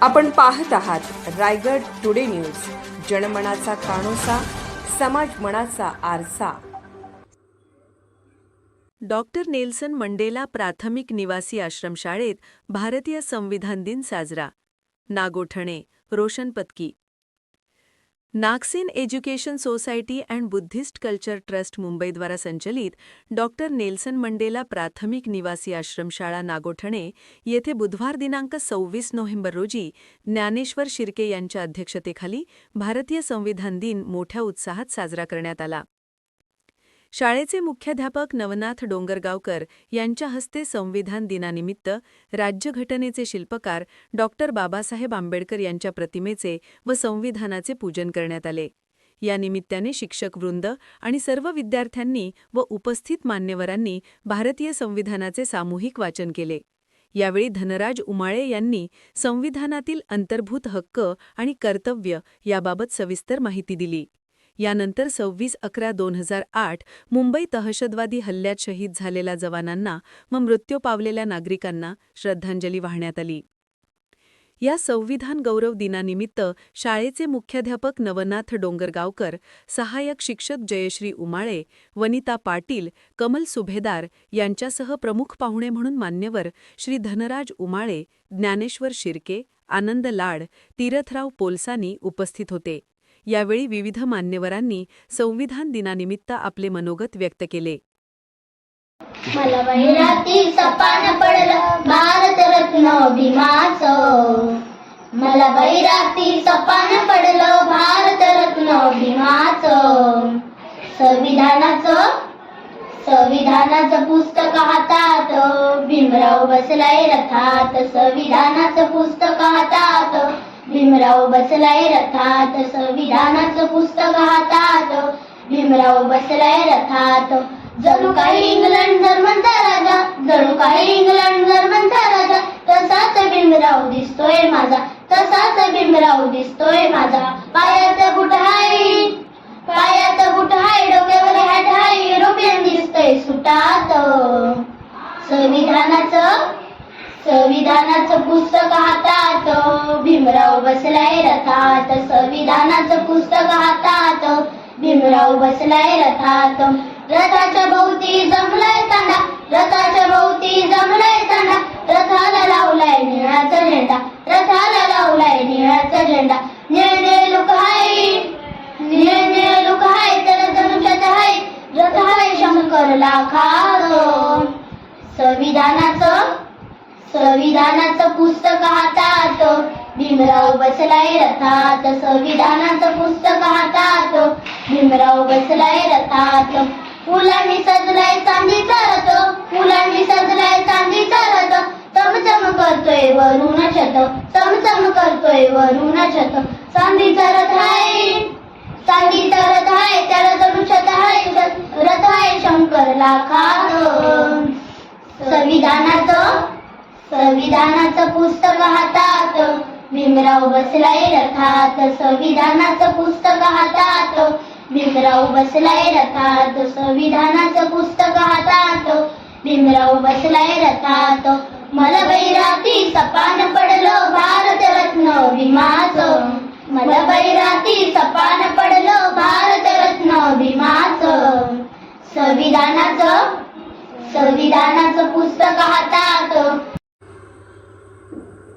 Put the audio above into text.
आपण पाहत आहात रायगड टुडे न्यूज. जनमनाचा कानोसा समाज मनाचा आरसा. डॉक्टर नेल्सन मंडेला प्राथमिक निवासी आश्रमशाळेत भारतीय संविधान दिन साजरा. Nagothane Roshan Patki. Nagsen education society and Buddhist culture trust मुंबईद्वारा संचलित डॉक्टर नेल्सन मंडेला प्राथमिक निवासी आश्रमशाळा नागोठणे येथे बुधवार दिनांक सव्वीस नोव्हेंबर रोजी ज्ञानेश्वर शिर्के यांच्या अध्यक्षतेखाली भारतीय संविधान दिन मोठ्या उत्साहात साजरा करण्यात आला. शाळेचे मुख्याध्यापक नवनाथ डोंगरगावकर यांच्या हस्ते संविधान दिनानिमित्त राज्यघटनेचे शिल्पकार डॉ. बाबासाहेब आंबेडकर यांच्या प्रतिमेचे व संविधानाचे पूजन करण्यात आले. या निमित्ताने शिक्षकवृंद आणि सर्व विद्यार्थ्यांनी व उपस्थित मान्यवरांनी भारतीय संविधानाचे सामूहिक वाचन केले. यावेळी धनराज उमाळे यांनी संविधानातील अंतर्भूत हक्क आणि कर्तव्य याबाबत सविस्तर माहिती दिली. यानंतर सव्वीस अकरा दोन हजार आठ मुंबई दहशतवादी हल्ल्यात शहीद झालेल्या जवानांना व मृत्यू पावलेल्या नागरिकांना श्रद्धांजली वाहण्यात आली. या संविधान गौरव दिनानिमित्त शाळेचे मुख्याध्यापक नवनाथ डोंगरगावकर सहाय्यक शिक्षक जयश्री उमाळे वनिता पाटील कमल सुभेदार यांच्यासह प्रमुख पाहुणे म्हणून मान्यवर श्री धनराज उमाळे ज्ञानेश्वर शिर्के आनंद लाड तीरथराव पोलसानी उपस्थित होते. यावेळी विविध मान्यवरांनी संविधान दिनानिमित्त आपले मनोगत व्यक्त केले. मला वैराती सपान पडलं भारतरत्न भीमाच मला वैराती सपान पडलं भारतरत्न भीमाचं संविधानाचं संविधानाचं पुस्तक हातात भीमराव बसलाय रथात. संविधानाचं पुस्तक हातात भीमराव बसलाय रथात संविधानाचं पुस्तक हातात. भीमराव बसलाय रथात. जणू काही इंग्लंड जर्मनचा राजा जणू काही इंग्लंड जर्मनचा राजा तसाच भीमराव दिसतोय माझा तसाच भीमराव दिसतोय माझा. पायात बुट हाय पायात बुट हाय डोक्यावर हॅट हाय युरोपियन दिसतोय सुटात. संविधानाचं संविधानाचं पुस्तक हातात भीमराव बसलाय रथात. संविधानाचं पुस्तक हातात भीमराव बसलाय रथात. रथाच्या भोवती जमलाय तांडा रथाच्या भोवती जमलाय तांडा. रथाला लावलाय निळाचा झेंडा रथाला लावलाय निळाचा झेंडा. निळ निळ लुक हाय निळ निळ लुक हाय तर धनुष्यात हाय. रथ हाय शंकर लाखार संविधानाचं संविधानाचं पुस्तक हातात. भीमराव बसलाय रथात. संविधानाचं पुस्तक हातात. भीमराव बसलाय रथात. फुलांनी सजलाय चांदीचा रथ फुलांनी सजलाय चांदीचा रथ चमचम करतोय वरुण छत. चमचम करतोय वरुण छत. चांदीचा रथ आहे चांदीचा रथ आहे त्याला जणू छत आहे रथ आहे शंकर लाखा संविधानाचं संविधानाचं पुस्तक हातात. भीमराव बसलाय रथात संविधानाचं पुस्तक हातात. भीमराव बसलाय रथात संविधानाचं पुस्तक हातात. भीमराव बसलाय रथात मला बैराती सपान पडलं भारतरत्न भीमाच. मला बैराती सपान पडलं भारतरत्न भीमाच. संविधानाचं संविधानाचं पुस्तक हातात.